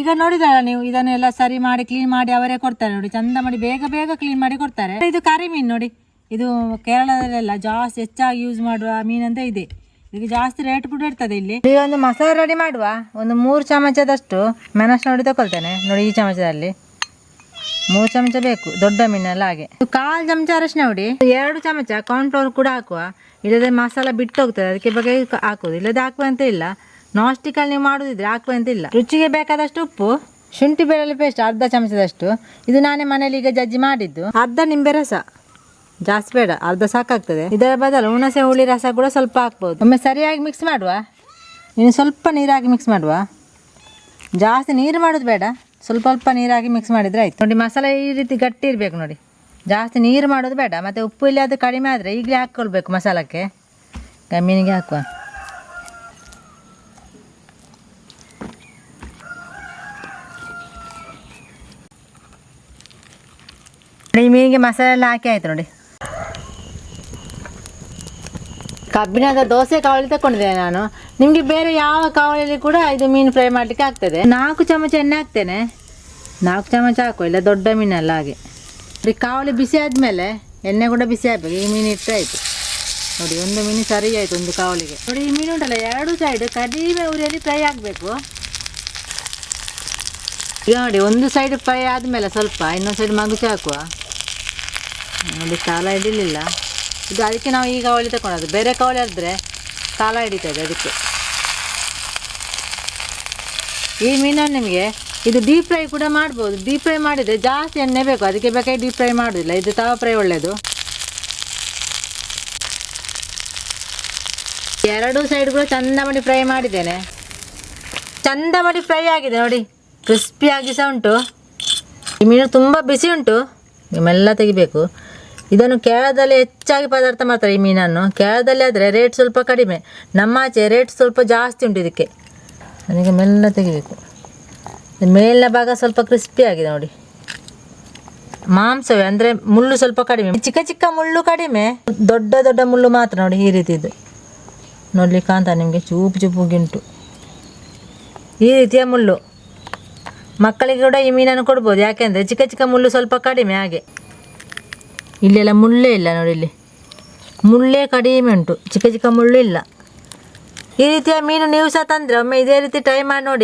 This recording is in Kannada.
ಈಗ ನೋಡಿದಲ್ಲ ನೀವು, ಇದನ್ನೆಲ್ಲ ಸರಿ ಮಾಡಿ ಕ್ಲೀನ್ ಮಾಡಿ ಅವರೇ ಕೊಡ್ತಾರೆ ನೋಡಿ. ಚಂದ ಮಾಡಿ, ಬೇಗ ಬೇಗ ಕ್ಲೀನ್ ಮಾಡಿ ಕೊಡ್ತಾರೆ. ಇದು ಕರಿ ಮೀನು ನೋಡಿ. ಇದು ಕೇರಳದಲ್ಲೆಲ್ಲ ಜಾಸ್ತಿ ಹೆಚ್ಚಾಗಿ ಯೂಸ್ ಮಾಡುವ ಅಂತ ಇದೆ. ಈಗ ಜಾಸ್ತಿ ರೇಟ್ ಕೂಡ ಇರ್ತದೆ ಇಲ್ಲಿ. ಈಗ ಒಂದು ಮಸಾಲೆ ರೆಡಿ ಮಾಡುವ. ಒಂದು ಮೂರು ಚಮಚದಷ್ಟು ಮೆಣಸು ನೋಡಿ ತಗೊಳ್ತೇನೆ ನೋಡಿ ಈ ಚಮಚದಲ್ಲಿ. ಮೂರು ಚಮಚ ಬೇಕು. ದೊಡ್ಡ ಮೀನೆಲ್ಲ ಹಾಗೆ. ಕಾಲು ಚಮಚ ಅರಶಿನ ನೋಡಿ ಎರಡು ಚಮಚ ಕಾರ್ನ್ಫ್ಲವರ್ ಕೂಡ ಹಾಕುವ. ಇಲ್ಲದೆ ಮಸಾಲ ಬಿಟ್ಟು ಹೋಗ್ತದೆ. ಅದಕ್ಕೆ ಬಗ್ಗೆ ಹಾಕೋದು ಇಲ್ಲದೆ ಹಾಕುವಂತ ಇಲ್ಲ. ನಾನ್ ಸ್ಟಿಕ್ ಅಲ್ಲಿ ನೀವು ಮಾಡುದಿದ್ರೆ ಹಾಕುವ ಅಂತ ಇಲ್ಲ. ರುಚಿಗೆ ಬೇಕಾದಷ್ಟು ಉಪ್ಪು ಶುಂಠಿ ಬೆಳ್ಳುಳ್ಳಿ ಪೇಸ್ಟ್ ಅರ್ಧ ಚಮಚದಷ್ಟು. ಇದು ನಾನೇ ಮನೇಲಿ ಈಗ ಜಜ್ಜಿ ಮಾಡಿದ್ದು. ಅರ್ಧ ನಿಂಬೆ ರಸ. ಜಾಸ್ತಿ ಬೇಡ ಅರ್ಧ ಸಾಕಾಗ್ತದೆ. ಇದರ ಬದಲು ಹುಣಸೆ ಹುಳಿ ರಸ ಕೂಡ ಸ್ವಲ್ಪ ಹಾಕ್ಬೋದು. ಒಮ್ಮೆ ಸರಿಯಾಗಿ ಮಿಕ್ಸ್ ಮಾಡುವ. ಇನ್ನು ಸ್ವಲ್ಪ ನೀರಾಗಿ ಮಿಕ್ಸ್ ಮಾಡುವ. ಜಾಸ್ತಿ ನೀರು ಮಾಡೋದು ಬೇಡ ಸ್ವಲ್ಪ ಸ್ವಲ್ಪ ನೀರಾಗಿ ಮಿಕ್ಸ್ ಮಾಡಿದರೆ ಆಯ್ತು. ನೋಡಿ ಮಸಾಲೆ ಈ ರೀತಿ ಗಟ್ಟಿ ಇರಬೇಕು ನೋಡಿ. ಜಾಸ್ತಿ ನೀರು ಮಾಡೋದು ಬೇಡ ಮತ್ತು ಉಪ್ಪು ಇಲ್ಲಿ ಅದು ಕಡಿಮೆ ಆದರೆ ಈಗಲೇ ಹಾಕ್ಕೊಳ್ಬೇಕು ಮಸಾಲಕ್ಕೆ. ಕಮ್ಮಿನಿಗೆ ಮೀನಿಗೆ ಹಾಕುವ. ಈ ಮೀನಿಗೆ ಮಸಾಲೆ ಎಲ್ಲ ಹಾಕಿ ಆಯ್ತು ನೋಡಿ ಕಬ್ಬಿಣದ ದೋಸೆ ಕಾವಳಿ ತಕೊಂಡಿದ್ದೇನೆ ನಾನು ನಿಮಗೆ ಬೇರೆ ಯಾವ ಕಾವಳಿಯಲ್ಲಿ ಕೂಡ ಇದು ಮೀನು ಫ್ರೈ ಮಾಡಲಿಕ್ಕೆ ಆಗ್ತದೆ ನಾಲ್ಕು ಚಮಚ ಎಣ್ಣೆ ಹಾಕ್ತೇನೆ ನಾಲ್ಕು ಚಮಚ ಹಾಕುವ ಇಲ್ಲ ದೊಡ್ಡ ಮೀನಲ್ಲ ಹಾಗೆ ಈ ಕಾವಳಿ ಬಿಸಿ ಆದಮೇಲೆ ಎಣ್ಣೆ ಕೂಡ ಬಿಸಿ ಆಗಬೇಕು ಈ ಮೀನು ಇಟ್ಟರೆ ಆಯಿತು ನೋಡಿ ಒಂದು ಮೀನು ಸರಿ ಆಯಿತು ಒಂದು ಕಾವಲಿಗೆ ನೋಡಿ ಈ ಮೀನು ಉಂಟಲ್ಲ ಎರಡು ಸೈಡ್ ಕಡಿಮೆ ಉರಿಯಲ್ಲಿ ಫ್ರೈ ಆಗಬೇಕು ಈಗ ನೋಡಿ ಒಂದು ಸೈಡ್ ಫ್ರೈ ಆದಮೇಲೆ ಸ್ವಲ್ಪ ಇನ್ನೊಂದು ಸೈಡ್ ಮಗುಚಿ ಹಾಕುವ ನೋಡಿ ಕಾಲ ಹಿಡಿಲಿಲ್ಲ. ಇದು ಅದಕ್ಕೆ ನಾವು ಈಗ ಅವಳಿ ತಗೊಳೋದು ಬೇರೆ ಕಾವಳಿ ಆದರೆ ಕಾಲ ಹಿಡಿತದೆ ಅದಕ್ಕೆ. ಈ ಮೀನನ್ನು ನಿಮಗೆ ಇದು ಡೀಪ್ ಫ್ರೈ ಕೂಡ ಮಾಡ್ಬೋದು. ಡೀಪ್ ಫ್ರೈ ಮಾಡಿದರೆ ಜಾಸ್ತಿ ಎಣ್ಣೆ ಬೇಕು. ಅದಕ್ಕೆ ಬೇಕಾಗಿ ಡೀಪ್ ಫ್ರೈ ಮಾಡೋದಿಲ್ಲ. ಇದು ತವಾ ಫ್ರೈ ಒಳ್ಳೆಯದು ಎರಡು ಸೈಡ್ ಕೂಡ ಚಂದ ಮಾಡಿ ಫ್ರೈ ಮಾಡಿದ್ದೇನೆ. ಚಂದ ಮಾಡಿ ಫ್ರೈ ಆಗಿದೆ ನೋಡಿ. ಕ್ರಿಸ್ಪಿಯಾಗಿ ಸಹ ಉಂಟು. ಈ ಮೀನು ತುಂಬ ಬಿಸಿ ಉಂಟು. ಮೆಲ್ಲ ತೆಗಿಬೇಕು. ಇದನ್ನು ಕೇರಳದಲ್ಲಿ ಹೆಚ್ಚಾಗಿ ಪದಾರ್ಥ ಮಾಡ್ತಾರೆ ಈ ಮೀನನ್ನು. ಕೇರಳದಲ್ಲಿ ಆದರೆ ರೇಟ್ ಸ್ವಲ್ಪ ಕಡಿಮೆ. ನಮ್ಮ ಆಚೆ ರೇಟ್ ಸ್ವಲ್ಪ ಜಾಸ್ತಿ ಉಂಟು ಇದಕ್ಕೆ. ನನಗೆ ಮೆಲ್ಲ ತೆಗಿಬೇಕು. ಮೇಲಿನ ಭಾಗ ಸ್ವಲ್ಪ ಕ್ರಿಸ್ಪಿ ಆಗಿದೆ ನೋಡಿ. ಮಾಂಸವೇ ಅಂದರೆ ಮುಳ್ಳು ಸ್ವಲ್ಪ ಕಡಿಮೆ. ಚಿಕ್ಕ ಚಿಕ್ಕ ಮುಳ್ಳು ಕಡಿಮೆ. ದೊಡ್ಡ ದೊಡ್ಡ ಮುಳ್ಳು ಮಾತ್ರ ನೋಡಿ ಈ ರೀತಿದು. ನೋಡಲಿಕ್ಕೆ ಕಾಂತ ನಿಮಗೆ? ಚೂಪು ಚೂಪುಗಿಂಟು ಈ ರೀತಿಯ ಮುಳ್ಳು. ಮಕ್ಕಳಿಗೆ ಕೂಡ ಈ ಮೀನನ್ನು ಕೊಡ್ಬೋದು. ಯಾಕೆಂದರೆ ಚಿಕ್ಕ ಚಿಕ್ಕ ಮುಳ್ಳು ಸ್ವಲ್ಪ ಕಡಿಮೆ ಹಾಗೆ. ಇಲ್ಲೆಲ್ಲ ಮುಳ್ಳೇ ಇಲ್ಲ ನೋಡಿ ಇಲ್ಲಿ. ಮುಳ್ಳೇ ಕಡಿಮೆ ಉಂಟು. ಚಿಕ್ಕ ಚಿಕ್ಕ ಮುಳ್ಳು ಇಲ್ಲ. ಈ ರೀತಿಯ ಮೀನು ನೀವು ಸಹ ತಂದರೆ ಒಮ್ಮೆ ಇದೇ ರೀತಿ ಟ್ರೈ ಮಾಡಿ ನೋಡಿ.